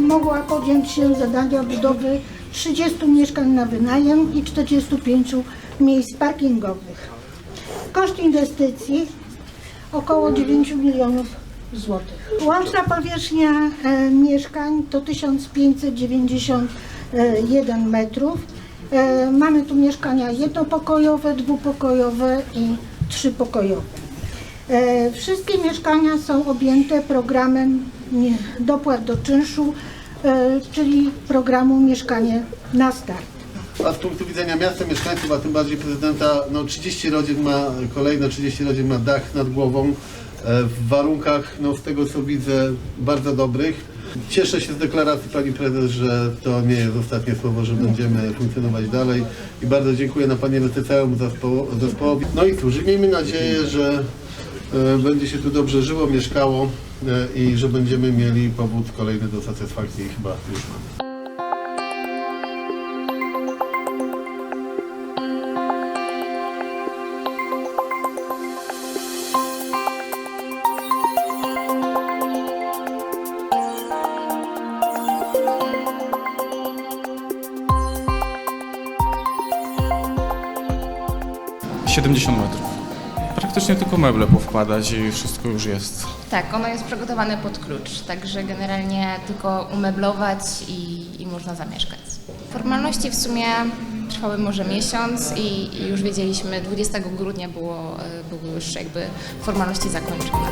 mogła podjąć się zadania budowy 30 mieszkań na wynajem i 45 miejsc parkingowych. Koszt inwestycji około 9 milionów złotych. Łączna powierzchnia e, mieszkań to 1591 metrów. E, mamy tu mieszkania jednopokojowe, dwupokojowe i trzypokojowe. E, wszystkie mieszkania są objęte programem dopłat do czynszu, e, czyli programu Mieszkanie na start. A z punktu widzenia miasta, mieszkańców, a tym bardziej prezydenta, no 30 rodzin ma, kolejne 30 rodzin ma dach nad głową e, w warunkach, no z tego co widzę, bardzo dobrych. Cieszę się z deklaracji Pani Prezes, że to nie jest ostatnie słowo, że będziemy funkcjonować dalej i bardzo dziękuję na Panie Rety całemu zespołu, zespołowi. No i cóż, miejmy nadzieję, że będzie się tu dobrze żyło, mieszkało e, i że będziemy mieli powód kolejny do satysfakcji chyba już mamy. 70 metrów. Praktycznie tylko meble powkładać i wszystko już jest. Tak, ono jest przygotowane pod klucz, także generalnie tylko umeblować i, i można zamieszkać. Formalności w sumie trwały może miesiąc i, i już wiedzieliśmy, 20 grudnia było, e, były już jakby formalności zakończone.